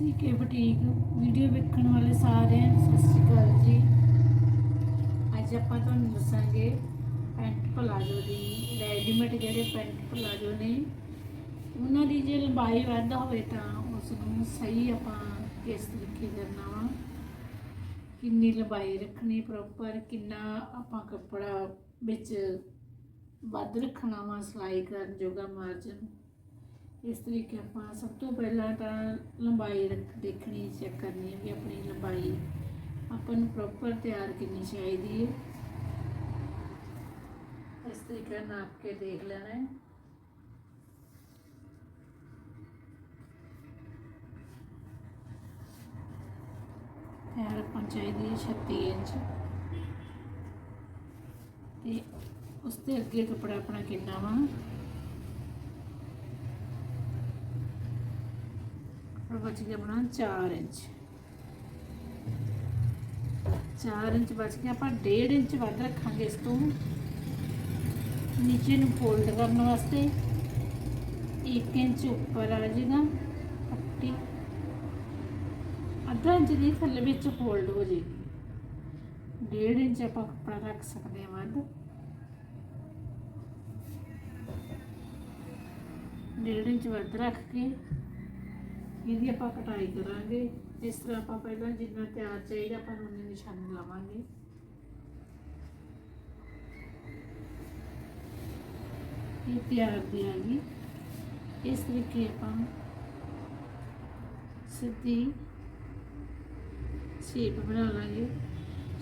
ਸੀਕੇ boutique video ਵੇਖਣ ਵਾਲੇ ਸਾਰਿਆਂ ਨੂੰ ਸਤਿ ਸ਼੍ਰੀ ਅਕਾਲ ਜੀ। ਅੱਜ ਆਪਾਂ ਤੁਹਾਨੂੰ ਦੱਸਾਂਗੇ ਪੈਂਟ ਪਲਾਜੋ ਦੀ ਰੈਡੀਮੇਡ ਜਿਹੜੇ ਪੈਂਟ ਪਲਾਜੋ ਨੇ, ਉਹਨਾਂ ਦੀ ਜੇ ਲੰਬਾਈ ਵੱਧ ਹੋਵੇ ਤਾਂ ਉਸ ਨੂੰ ਸਹੀ ਆਪਾਂ ਕਿਸ ਤਰੀਕੇ ਕਰਨਾ ਵਾ ਕਿੰਨੀ ਲੰਬਾਈ ਰੱਖਣੀ ਪ੍ਰੋਪਰ ਕਿੰਨਾ ਆਪਾਂ ਕੱਪੜਾ ਵਿੱਚ ਵੱਧ ਰੱਖਣਾ ਵਾ, ਸਿਲਾਈ ਕਰਨ ਜੋਗਾ ਮਾਰਜਨ ਇਸ ਤਰੀਕੇ ਆਪਾਂ ਸਭ ਤੋਂ ਪਹਿਲਾਂ ਤਾਂ ਲੰਬਾਈ ਰੱਖ, ਦੇਖਣੀ ਚੈੱਕ ਕਰਨੀ ਹੈ ਵੀ ਆਪਣੀ ਲੰਬਾਈ ਆਪਾਂ ਨੂੰ ਪ੍ਰੋਪਰ ਤਿਆਰ ਕਿੰਨੀ ਚਾਹੀਦੀ ਹੈ। ਇਸ ਤਰੀਕੇ ਨਾਲ ਨਾਪ ਕੇ ਦੇਖ ਲੈਣਾ ਹੈ। ਤਿਆਰ ਆਪਾਂ ਚਾਹੀਦੀ ਹੈ 36 ਇੰਚ। ਤੇ ਉਸ ਤੇ ਅੱਗੇ ਕੱਪੜਾ ਆਪਣਾ ਕਿੰਨਾ ਵਾ? और बच गया अपना 4 इंच 4 ਇੰਚ ਬਚ ਗਿਆ ਆਪਾਂ 1.5 ਇੰਚ ਵੱਧ ਰੱਖਾਂਗੇ ਇਸ ਤੋਂ ਨੀਚੇ ਨੂੰ ਫੋਲਡ ਕਰਨ ਵਾਸਤੇ 1 ਇੰਚ ਉੱਪਰ ਆ ਜਾਏਗਾ ਪੱਟੀ ਅੱਧਾ ਇੰਚ ਦੀ ਥੱਲੇ ਵਿੱਚ ਫੋਲਡ ਹੋ ਜਾਏਗੀ 1.5 ਇੰਚ ਆਪਾਂ ਕੱਪੜਾ ਰੱਖ ਸਕਦੇ ਹਾਂ ਵੱਧ 1.5 ਇੰਚ ਵੱਧ ਰੱਖ ਕੇ ਇਹਦੀ ਆਪਾਂ ਕਟਾਈ ਕਰਾਂਗੇ। ਇਸ ਤਰ੍ਹਾਂ ਆਪਾਂ ਪਹਿਲਾਂ ਜਿੰਨਾ ਤਿਆਰ ਚਾਹੀਦਾ ਆਪਾਂ ਨੂੰ ਉਨੀ ਨਿਸ਼ਾਨੀ ਲਾਵਾਂਗੇ। ਇਹ ਤਿਆਰ ਦੀ ਇਸ ਤਰੀਕੇ ਆਪਾਂ ਸਿੱਧੀ ਸ਼ੇਪ ਬਣਾ ਲਾਂਗੇ।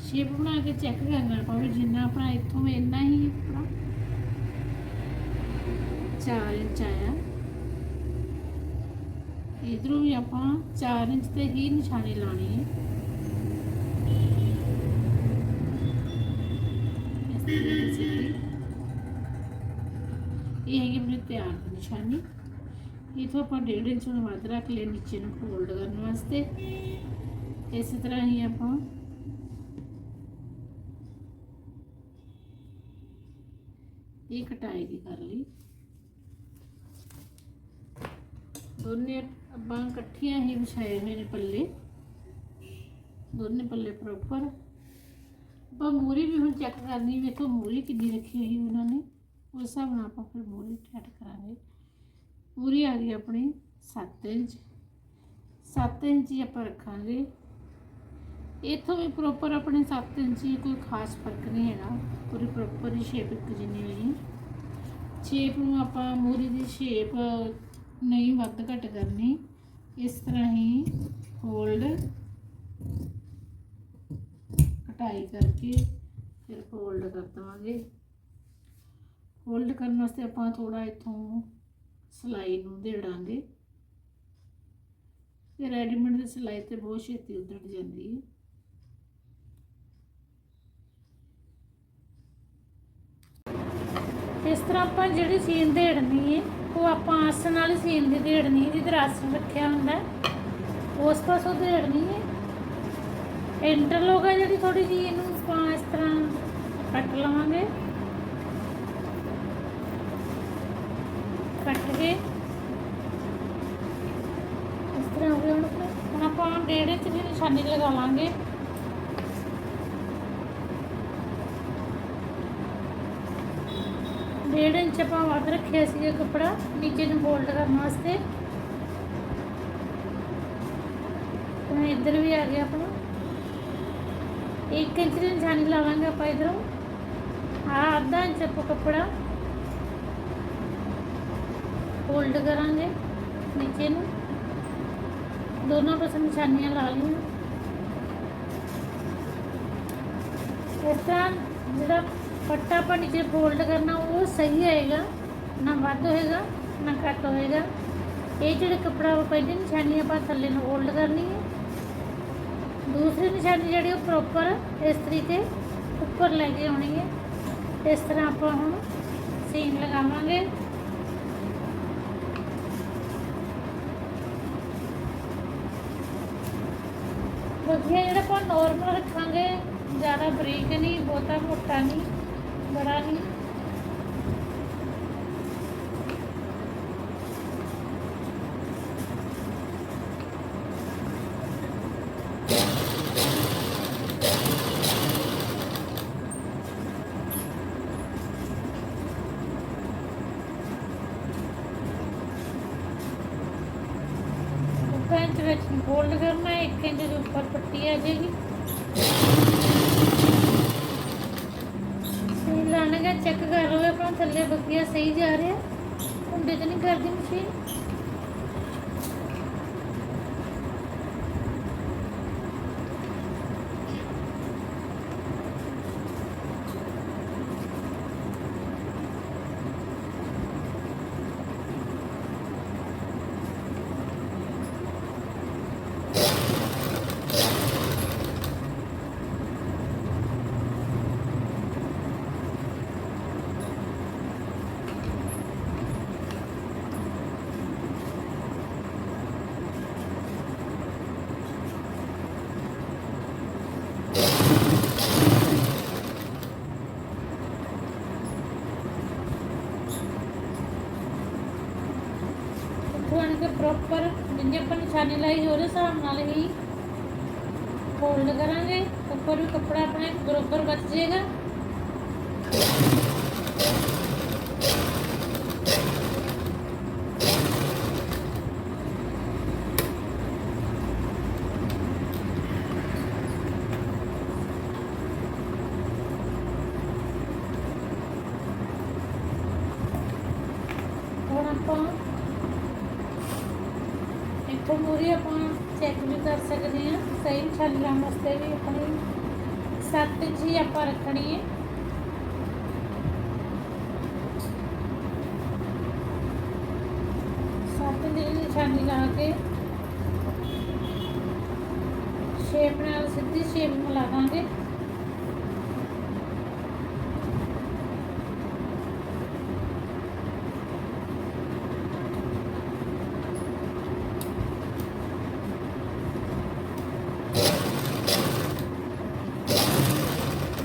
ਸ਼ੇਪ ਬਣਾ ਕੇ ਚੈੱਕ ਕਰਨਾ ਪਾਵੇ ਜਿੰਨਾ ਆਪਣਾ ਇੱਥੋਂ ਇੰਨਾ ਹੀ ਆਪਣਾ 4 ਇੰਚ ਆਇਆ। ਇਧਰੋਂ ਵੀ ਆਪਾਂ 4 ਇੰਚ ਤੇ ਹੀ ਨਿਸ਼ਾਨੇ ਲਾਣੇ ਹੈ ਇਹ। ਹੈਗੀ ਆਪਣੀ ਤਿਆਰ ਦੀ ਨਿਸ਼ਾਨੀ। ਇਥੋਂ ਆਪਾਂ 1.5 ਇੰਚ ਨੂੰ ਵੱਧ ਰੱਖ ਲਿਆ ਨੀਚੇ ਨੂੰ ਫੋਲਡ ਕਰਨ ਵਾਸਤੇ। ਇਸੇ ਤਰ੍ਹਾਂ ਹੀ ਆਪਾਂ ਇਹ ਕਟਾਈ ਦੀ ਕਰ ਲਈ। ਦੋਨੇ ਆਪਾਂ ਇਕੱਠੀਆਂ ਹੀ ਵਿਛਾਏ ਹੋਏ ਨੇ ਪੱਲੇ। ਦੋਨੇ ਪੱਲੇ ਪ੍ਰੋਪਰ ਆਪਾਂ ਮੂਰੀ ਵੀ ਹੁਣ ਚੈੱਕ ਕਰਨੀ ਵੇਖੋ ਮੂਰੀ ਕਿੰਨੀ ਰੱਖੀ ਹੋਈ ਉਹਨਾਂ ਨੇ। ਉਸ ਹਿਸਾਬ ਨਾਲ ਆਪਾਂ ਫਿਰ ਮੂਰੀ ਟੈਟ ਕਰਾਂਗੇ। ਮੂਰੀ ਆ ਗਈ ਆਪਣੀ 7 ਇੰਚ। 7 ਇੰਚ ਹੀ ਆਪਾਂ ਰੱਖਾਂਗੇ। ਇਥੋਂ ਵੀ ਪ੍ਰੋਪਰ ਆਪਣੇ 7 ਇੰਚ ਕੋਈ ਖਾਸ ਫ਼ਰਕ ਨਹੀਂ ਹੈਗਾ। ਪੂਰੀ ਪ੍ਰੋਪਰ ਹੀ ਸ਼ੇਪ ਇੱਕ ਜਿੰਨੀ ਹੋਈ ਸ਼ੇਪ ਨੂੰ ਆਪਾਂ ਮੂਰੀ ਦੀ ਸ਼ੇਪ ਨਹੀਂ, ਵੱਧ ਘੱਟ ਕਰਨੀ। ਇਸ ਤਰ੍ਹਾਂ ਹੀ ਫੋਲਡ ਕਟਾਈ ਕਰਕੇ ਫਿਰ ਫੋਲਡ ਕਰ ਦਵਾਂਗੇ। ਫੋਲਡ ਕਰਨ ਵਾਸਤੇ ਆਪਾਂ ਥੋੜਾ ਇਥੋਂ ਸਲਾਈ ਨੂੰ ਦੇੜਾਂਗੇ। ਤੇ ਰੈਡੀਮੇਡ ਦੀ ਸਲਾਈ ਤੇ ਬਹੁਤ ਛੇਤੀ ਉਧੜ ਜਾਂਦੀ ਹੈ। ਇਸ ਤਰ੍ਹਾਂ ਆਪਾਂ ਜਿਹੜੀ ਸੀਨ ਦੇੜਨੀ ਹੈ ਉਹ ਆਪਾਂ ਆਸਣ ਵਾਲੀ ਸੀਨ ਦੀ ਦੇੜਨੀ ਹੈ ਜਿੱਧਰ ਆਸਣ ਰੱਖਿਆ ਹੁੰਦਾ ਹੈ, ਉਸ ਪਾਸੋਂ ਦੇੜਨੀ ਹੈ ਇੰਟਰਲੋਕ ਹੈ ਜਿਹੜੀ ਥੋੜੀ ਜਿਹੀ ਇਹਨੂੰ ਆਪਾਂ ਇਸ ਤਰ੍ਹਾਂ ਕੱਟ ਲਵਾਂਗੇ। ਕੱਟ ਕੇ ਇਸ ਤਰ੍ਹਾਂ ਹੋ ਗਿਆ। ਹੁਣ ਆਪਾਂ ਡੇੜੇ 'ਚ ਵੀ ਨਿਸ਼ਾਨੀ ਲਗਾਵਾਂਗੇ ਲਾਂਗੇ ਡੇਢ ਇੰਚ ਆਪਾਂ ਵੱਧ ਰੱਖਿਆ ਸੀਗਾ ਕੱਪੜਾ ਨੀਚੇ ਨੂੰ ਫੋਲਡ ਕਰਨ ਵਾਸਤੇ ਹੁਣ ਇੱਧਰ ਵੀ ਆ ਗਿਆ ਆਪਣਾ 1 ਇੰਚ ਦੀ ਨਿਸ਼ਾਨੀ ਲਾਵਾਂਗੇ ਆਪਾਂ ਇਧਰੋਂ ਆ ਅੱਧਾ ਇੰਚ ਆਪਾਂ ਕੱਪੜਾ ਫੋਲਡ ਕਰਾਂਗੇ ਨੀਚੇ ਨੂੰ ਦੋਨੋਂ ਪਾਸੇ ਨਿਸ਼ਾਨੀਆਂ ਲਾ ਲਈਆਂ ਇਸ ਤਰ੍ਹਾਂ ਜਿਹੜਾ ਪੱਟਾ ਆਪਾਂ ਨੀਚੇ ਫੋਲਡ ਕਰਨਾ ਉਹ ਸਹੀ ਆਏਗਾ ਨਾ ਵੱਧ ਹੋਏਗਾ ਨਾ ਘੱਟ ਹੋਏਗਾ ਇਹ ਜਿਹੜਾ ਕੱਪੜਾ ਪਹਿਲੀ ਨਿਸ਼ਾਨੀ ਆਪਾਂ ਥੱਲੇ ਨੂੰ ਫੋਲਡ ਕਰਨੀ ਹੈ ਦੂਸਰੀ ਨਿਸ਼ਾਨੀ ਜਿਹੜੀ ਉਹ ਪ੍ਰੋਪਰ ਇਸ ਤਰੀਕੇ ਉੱਪਰ ਲੈ ਕੇ ਆਉਣੀ ਹੈ ਇਸ ਤਰ੍ਹਾਂ ਆਪਾਂ ਹੁਣ ਸੀਨ ਲਗਾਵਾਂਗੇ ਵਧੀਆ ਜਿਹੜਾ ਆਪਾਂ ਨਾਰਮਲ ਰੱਖਾਂਗੇ ਜ਼ਿਆਦਾ ਬਰੀਕ ਨਹੀਂ ਬਹੁਤਾ ਮੋਟਾ ਨਹੀਂ ਕਰਾਂਗੀ। ਪੈਂਚ ਵਿੱਚ ਫੋਲਡ ਕਰਨਾ ਹੈ ਇੱਕ ਇੰਚ ਦੇ ਉੱਪਰ ਪੱਟੀ ਆ ਜਾਏਗੀ। ਚੈੱਕ ਕਰ ਲਓ ਆਪਣਾ ਥੱਲੇ ਬੱਗੀਆ ਸਹੀ ਜਾ ਰਿਹਾ। ਹੁੰਦੇ ਤਾਂ ਨਹੀਂ ਕਰਦੀ ਮਸ਼ੀਨ ਇੱਥੋਂ ਆਣ ਕੇ ਪ੍ਰੋਪਰ ਜਿੰਨੇ ਆਪਾਂ ਨਿਸ਼ਾਨੀ ਲਾਈ ਉਹਦੇ ਹਿਸਾਬ ਨਾਲ ਹੀ ਫੋਲਡ ਕਰਾਂਗੇ। ਉੱਪਰ ਵੀ ਕੱਪੜਾ ਆਪਣੇ ਬਰੋਬਰ ਬਚ ਜਾਏਗਾ। ਹੁਣ ਆਪਾਂ ਇੱਥੋਂ ਆਪਾਂ ਚੈੱਕ ਵੀ ਕਰ ਸਕਦੇ ਹਾਂ। ਸਹੀ ਨਿਸ਼ਾਨੀ ਲਾਉਣ ਵਾਸਤੇ ਵੀ ਆਪਣੀ 7 ਇੰਚ ਹੀ ਆਪਾਂ ਰੱਖਣੀ ਹੈ। ਸੱਤ ਦੀ ਨਿਸ਼ਾਨੀ ਲਾ ਕੇ ਸ਼ੇਪ ਨਾਲ ਸਿੱਧੀ ਸ਼ੇਪ ਮਿਲਾ ਦਾਂਗੇ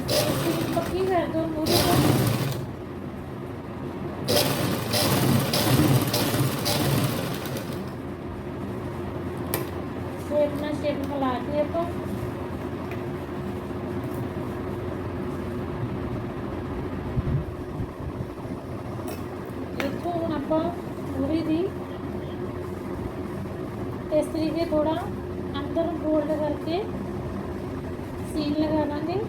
ਤੁਸੀਂ ਪੱਕੀ ਕਰ ਦੋ ਮੂਰੀ ਤੋਂ ਸ਼ੇਪ ਨਾਲ ਸ਼ੇਪ ਮਿਲਾ ਕੇ ਆਪਾਂ ਇੱਥੋਂ ਹੁਣ ਆਪਾਂ ਮੂਰੀ ਦੀ ਇਸ ਤਰੀਕੇ ਥੋੜਾ ਅੰਦਰ ਫੋਲਡ ਕਰਕੇ ਸੀਨ ਲਗਾ ਦਾਂਗੇ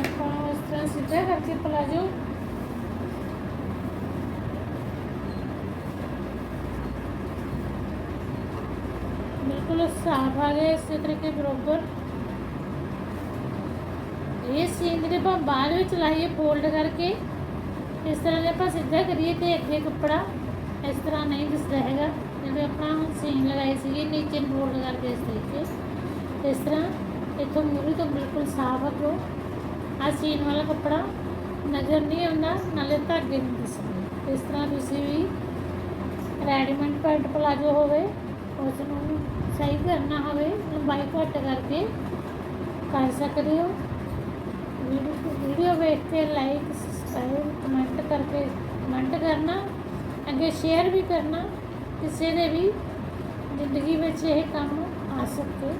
ਆਪਾਂ ਇਸ ਤਰ੍ਹਾਂ ਸਿੱਧਾ ਕਰਕੇ ਪਲਾਜੋ ਬਿਲਕੁਲ ਸਾਫ਼ ਆ ਗਿਆ ਇਸੇ ਤਰੀਕੇ ਬਰੋਬਰ ਇਹ ਸੀਨ ਦੇ ਆਪਾਂ ਬਾਅਦ ਵਿੱਚ ਲਾਈਏ ਫੋਲਡ ਕਰਕੇ ਇਸ ਤਰ੍ਹਾਂ ਜੇ ਆਪਾਂ ਸਿੱਧਾ ਕਰੀਏ ਤੇ ਅੱਗੇ ਕੱਪੜਾ ਇਸ ਤਰ੍ਹਾਂ ਨਹੀਂ ਦਿਸਦਾ ਹੈਗਾ ਜਦੋਂ ਆਪਣਾ ਹੁਣ ਸੀਨ ਲਗਾਈ ਸੀਗੀ ਨੀਚੇ ਨੂੰ ਫੋਲਡ ਕਰਕੇ ਇਸ ਤਰੀਕੇ ਇਸ ਤਰ੍ਹਾਂ ਇੱਥੋਂ ਮੂਰੀ ਤੋਂ ਬਿਲਕੁਲ ਸਾਫ਼ ਆ ਕਿਉਂ ਆ ਸੀਨ ਵਾਲਾ ਕੱਪੜਾ ਨਜ਼ਰ ਨਹੀਂ ਆਉਂਦਾ ਨਾਲੇ ਧਾਗੇ ਨਹੀਂ ਦਿਸਦੇ ਇਸ ਤਰ੍ਹਾਂ ਤੁਸੀਂ ਵੀ ਰੈਡੀਮੇਡ ਪੈਂਟ ਪਲਾਜੋ ਹੋਵੇ ਉਸ ਨੂੰ ਸਹੀ ਕਰਨਾ ਹੋਵੇ, ਲੰਬਾਈ ਘੱਟ ਕਰਕੇ ਕਰ ਸਕਦੇ ਹੋ। ਵੀਡੀਓ ਵੀਡੀਓ ਵੇਖ ਕੇ ਲਾਈਕ ਸਬਸਕ੍ਰਾਈਬ ਕਮੈਂਟ ਕਰਕੇ ਕਮੈਂਟ ਕਰਨਾ, ਅੱਗੇ ਸ਼ੇਅਰ ਵੀ ਕਰਨਾ, ਕਿਸੇ ਦੇ ਵੀ ਜ਼ਿੰਦਗੀ ਵਿੱਚ ਇਹ ਕੰਮ ਆ ਸਕੇ।